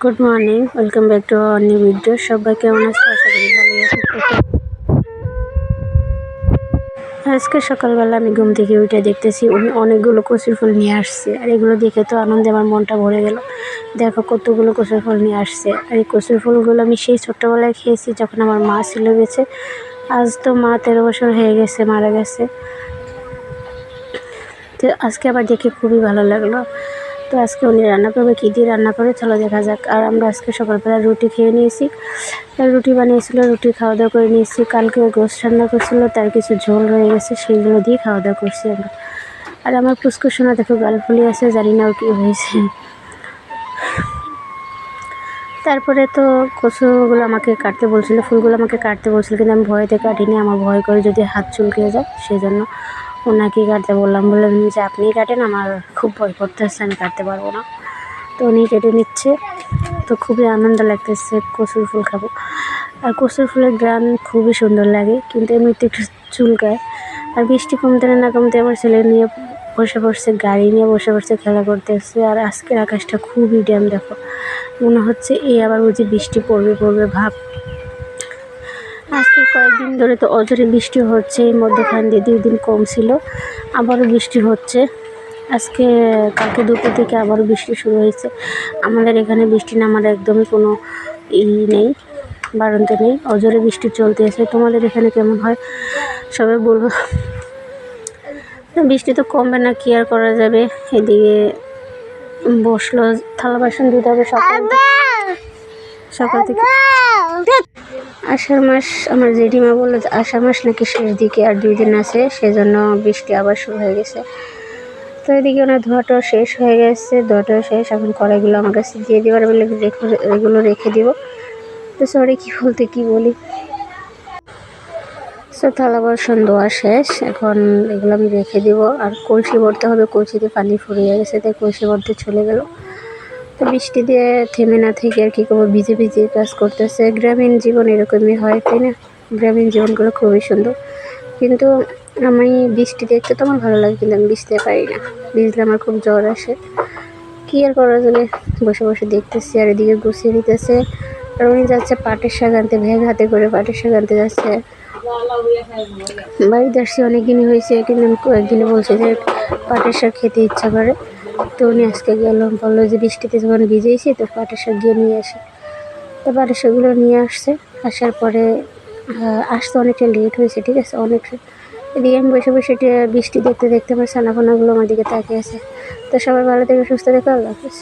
Good morning welcome back to our new video সবাই কেমন আছে? আশা করি ভালো আছে। আজকে সকালবেলা আমি ঘুম থেকে উঠে দেখতেছি, উনি অনেকগুলো কচুর ফুল নিয়ে আসছে। আর এগুলো দেখে তো আনন্দে আমার মনটা ভরে গেল। দেখো কতগুলো কচুর ফুল নিয়ে আসছে। আর এই কচুর ফুলগুলো আমি সেই ছোট্টবেলায় খেয়েছি যখন আমার মা ছিল গেছে আজ তো মা তেরো বছর হয়ে গেছে, মারা গেছে। তো আজকে আবার দেখে খুবই ভালো লাগল। তো আজকে উনি রান্না করবে, কী দিয়ে রান্না করে চলো দেখা যাক। আর আমরা আজকে সকালবেলা রুটি খেয়ে নিয়েছি। রুটি বানিয়েছিল, রুটি খাওয়া দাওয়া করে নিয়েছি। কালকে গোস রান্না করছিল, তার কিছু ঝোল রয়ে গেছে সেইগুলো দিয়ে খাওয়া দাওয়া করছি আমরা। আর আমার পুষ্কুসোনা দেখো, গাল ফুলি আছে, জানি না ওর কী হয়েছে। তারপরে তো কচুগুলো আমাকে কাটতে বলছিল, ফুলগুলো আমাকে কাটতে বলছিল, কিন্তু আমি ভয়তে কাটিনি। আমার ভয় করে যদি হাত চুলকে যায় সেই জন্য ওনাকেই কাটতে বললাম বললাম যে আপনিই কাটেন, আমার খুব ভয় করতেছে, আমি কাটতে পারব না। তো উনি কেটে নিচ্ছে। তো খুবই আনন্দ লাগতেছে, কচুর ফুল খাব। আর কচুর ফুলের গ্রান খুবই সুন্দর লাগে, কিন্তু এমনিতে একটু চুলকায়। আর বৃষ্টি কমতে না কমতে আমার ছেলে নিয়ে বসে পড়ছে, গাড়ি নিয়ে বসে পড়ছে, খেলা করতে করতেছে। আর আজকের আকাশটা খুবই ড্যাম দেখো। মনে হচ্ছে এই আবার বুঝি বৃষ্টি পড়বে পড়বে, ভাব আজকে কয়েকদিন ধরে তো অজরে বৃষ্টি হচ্ছে এই মধ্যখান দিয়ে দুই দিন কম ছিল আবারও বৃষ্টি হচ্ছে। আজকে কালকে দুপুর থেকে আবারও বৃষ্টি শুরু হয়েছে। আমাদের এখানে বৃষ্টি নামার একদমই কোনো ই নেই বারন্ত নেই। অজরে বৃষ্টি চলতে আছে। তোমাদের এখানে কেমন হয়? সবাই বলব বৃষ্টি তো কমবে না কি আর করা যাবে? এদিকে বসল থালা বাসন দিতে হবে সকাল সকাল থেকে আষাঢ় মাস আমার জেঠিমা বলল যে আষাঢ় মাস নাকি শেষ দিকে আর দুই দিন আছে, সেজন্য বৃষ্টি আবার শুরু হয়ে গেছে। তো এদিকে ওনার ধোয়াটা শেষ হয়ে গেছে ধোয়াটা শেষ, এখন কড়াইগুলো আমার কাছে দিয়ে দেওয়ার বলে রেখে এগুলো রেখে দিব। তো সরি কী বলতে, কী বলি? সো থালা বাসন ধোয়া শেষ, এখন এগুলো আমি রেখে দিব। আর কলসি ভরতে হবে, কলসিতে পানি ফুরিয়ে গেছে, তাই কলসি ভরতে চলে গেল। তো বৃষ্টি দিয়ে থেমে না থেকে আর কি করব? ভিজে ভিজে কাজ করতেছে। গ্রামীণ জীবন এরকমই হয়, তাই না? গ্রামীণ জীবনগুলো খুবই সুন্দর। কিন্তু আমি বৃষ্টি দেখতে তো আমার ভালো লাগে, কিন্তু আমি ভিজতে পারি না। ভিজলে আমার খুব জ্বর আসে। কী আর করা যাবে? বসে বসে দেখতেছি, আর এদিকে গুছিয়ে নিতেছে। আর উনি যাচ্ছে পাটের শাক আনতে ভ্যাগ হাতে করে পাটের শাক আনতে যাচ্ছে। বাড়িতে আসছি, অনেকদিনই হয়েছে, কিন্তু আমি কয়েকদিনে বলছি যে পাটের শাক খেতে ইচ্ছা করে। তো উনি আজকে গেলাম বলল যে বৃষ্টিতে যখন ভিজেছি তো পাটের শাক গিয়ে নিয়ে আসি। তো পাটের শাকগুলো নিয়ে আসছে। আসার পরে আসতে অনেকটা লেট হয়েছে, ঠিক আছে? অনেক এদিকে আমি বসে বসে বৃষ্টি দেখতে দেখতে আমার সানাফোনাগুলো আমার দিকে তাকিয়ে আছে। তো সবাই ভালো থেকে সুস্থ দেখে আল্লাহ হাফিজ।